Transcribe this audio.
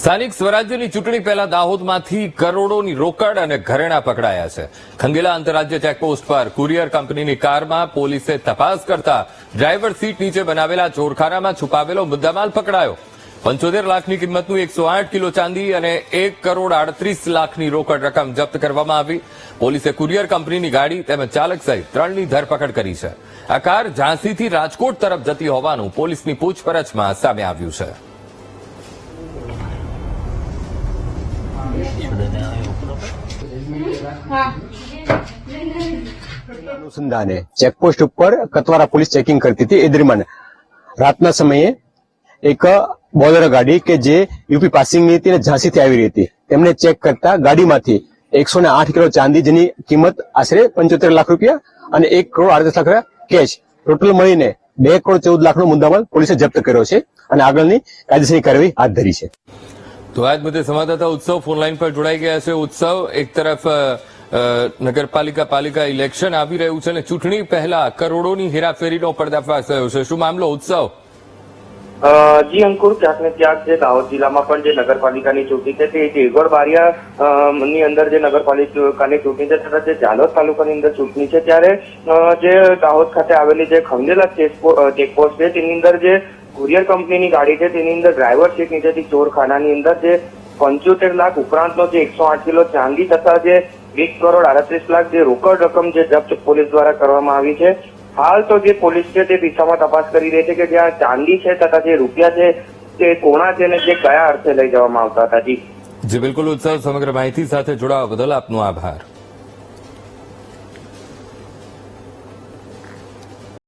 સ્થાનિક સ્વરાજ્યની ચૂંટણી પહેલા દાહોદમાંથી કરોડોની રોકડ અને ઘરેણા પકડાયા છે. ખંગેલા આંતરરાજ્ય ચેકપોસ્ટ પર કુરિયર કંપનીની કારમાં પોલીસે તપાસ કરતા ડ્રાઈવર સીટ નીચે બનાવેલા ચોરખાનામાં છુપાવેલો મુદ્દામાલ પકડાયો. પંચોતેર લાખની કિંમતનું એકસો આઠ કિલો ચાંદી અને એક કરોડ આડત્રીસ લાખની રોકડ રકમ જપ્ત કરવામાં આવી. પોલીસે કુરિયર કંપનીની ગાડી તેમજ ચાલક સહિત ત્રણની ધરપકડ કરી છે. આ કાર ઝાંસીથી રાજકોટ તરફ જતી હોવાનું પોલીસની પૂછપરછમાં સામે આવ્યું છે. અનુસંધાને ચેકપોસ્ટ ઉપર કતવારા પોલીસ ચેકિંગ કરતી હતી એ દરમિયાન રાતના સમયે એક બોલેરો ગાડી કે જે યુપી પાસિંગની હતી અને ઝાંસીથી આવી રહી હતી. તેમને ચેક કરતા ગાડીમાંથી એકસો ને આઠ કિલો ચાંદી જેની કિંમત આશરે પંચોતેર લાખ રૂપિયા અને એક કરોડ આડત્રીસ લાખ રૂપિયા કેશ ટોટલ મળીને બે કરોડ ચૌદ લાખનો મુદ્દામાલ પોલીસે જપ્ત કર્યો છે અને આગળની કાયદેસરની કાર્યવાહી હાથ ધરી છે. તો આજ મુદ્દે સંવાદદાતા ઉત્સવ ફોનલાઈન પર જોડાઈ ગયા છે. ઉત્સવ એક તરફ નગરપાલિકા પાલિકા ઇલેક્શન આવી રહ્યું છે અને ચૂંટણી પહેલા કરોડોની હેરાફેરીનો પર્દાફાશ થયો છે. શું મામલો ઉત્સવ? જી અંકુર ક્યાંક ને ક્યાંક જે દાહોદ જિલ્લામાં પણ જે નગરપાલિકાની ચૂંટણી છે તે દેવગઢ બારિયા ની અંદર જે નગરપાલિકાની ચૂંટણી છે તથા જે જાલોદ તાલુકાની અંદર ચૂંટણી છે ત્યારે જે દાહોદ ખાતે આવેલી જે ખંડેલા ચેકપો- ચેકપોસ્ટ છે તેની અંદર જે કુરિયર કંપનીની ગાડી છે તેની અંદર ડ્રાઈવર સીટ નીચેથી ચોરખાનાની અંદર જે પંચોતેર લાખ ઉપરાંતનો જે એકસો આઠ કિલો ચાંદી તથા જે વીસ કરોડ આડત્રીસ લાખ જે રોકડ રકમ જે જપ્ત પોલીસ દ્વારા કરવામાં આવી છે. હાલ તો જે પોલીસ છે તે દિશામાં તપાસ કરી રહી છે કે જ્યાં ચાંદી છે તથા જે રૂપિયા છે તે કોણા છે ને જે કયા અર્થે લઈ જવામાં આવતા હતા જી. જે, બિલકુલ ઉત્સવ સમગ્ર માહિતી સાથે જોડાવા બદલ આપનો આભાર.